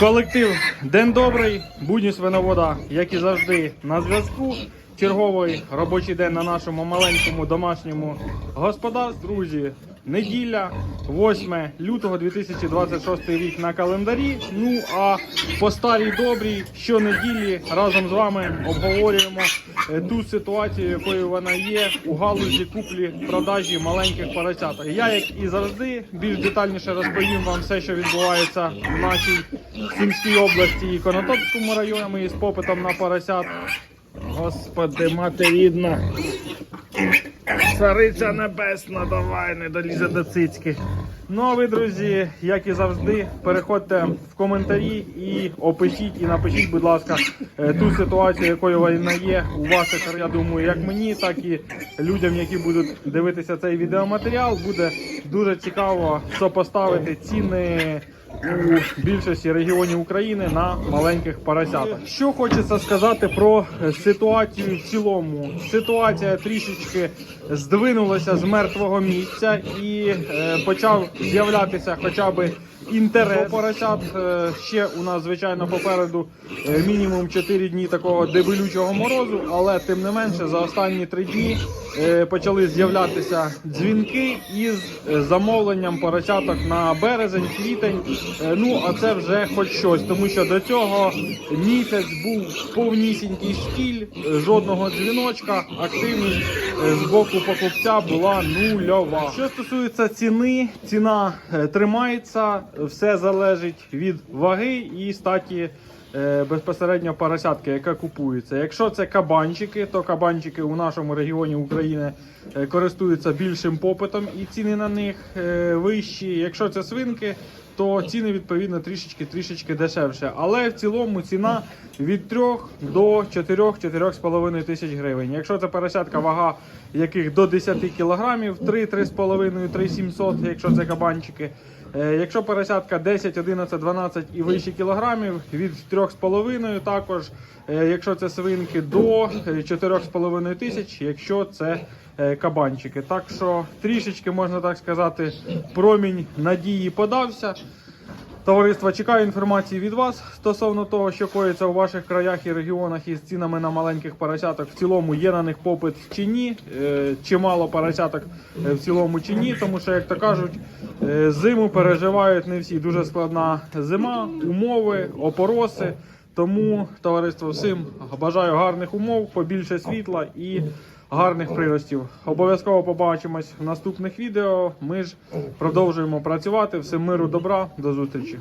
Колектив День добрий, будні свиновода, як і завжди, на зв'язку. Черговий робочий день на нашому маленькому домашньому господарстві. Друзі, неділя, 8 лютого 2026 рік на календарі. Ну а по старій добрій щонеділі разом з вами обговорюємо е, ту ситуацію, якою вона є у галузі куплі продажі маленьких поросят. Я, як і завжди, більш детальніше розповім вам все, що відбувається в нашій Сумській області і Конотопському районі із попитом на поросят. Господи, мати рідна. Цариця небесна, давай, не долізе до цицьки. Ну а ви, друзі, як і завжди, переходьте в коментарі і опишіть і напишіть, будь ласка, е, ту ситуацію, якою вона є у ваших, я думаю, як мені, так і людям, які будуть дивитися цей відеоматеріал. Буде дуже цікаво сопоставити ціни у більшості регіонів України на маленьких поросятах. Що хочеться сказати про е, ситуацію в цілому. Ситуація трішечки здвинулася з мертвого місця і е, почав з'являтися хоча б інтерес поросят. Е, ще у нас, звичайно, попереду мінімум 4 дні такого дебелючого морозу, але тим не менше за останні 3 дні почали з'являтися дзвінки із замовленням поросяток на березень, квітень. Е, Ну а це вже хоч щось, тому що до цього місяць був повнісінький штіль, е, жодного дзвіночка, активність е, з боку покупця була нульова. Що стосується ціни, ціна тримається, все залежить від ваги і статі. Е, Безпосередньо поросятки, яка купується. Якщо це кабанчики, то кабанчики у нашому регіоні України е, користуються більшим попитом і ціни на них е, вищі. Якщо це свинки, то ціни відповідно трішечки трішечки дешевше. Але в цілому ціна від 3 до 4-4,5 тисяч гривень. Якщо це поросятка, вага яких до 10 кілограмів, 3-3,5, 3,700, якщо це кабанчики. Е, Якщо поросятка 10, 11, 12 і вище кілограмів, від 3,5 також. Е, Якщо це свинки до е, 4,5 тисяч, якщо це е, кабанчики. Так що трішечки можна так сказати, промінь надії подався. Товариство, чекаю інформації від вас стосовно того, що коїться у ваших краях і регіонах із цінами на маленьких поросяток. В цілому є на них попит чи ні, е, чимало поросяток е, в цілому чи ні, тому що, як то кажуть, е, зиму переживають не всі. Дуже складна зима, умови, опороси. Тому, товариство, всім бажаю гарних умов, побільше світла і гарних приростів. Обов'язково побачимось в наступних відео. Ми ж продовжуємо працювати. Всім миру, добра, до зустрічі.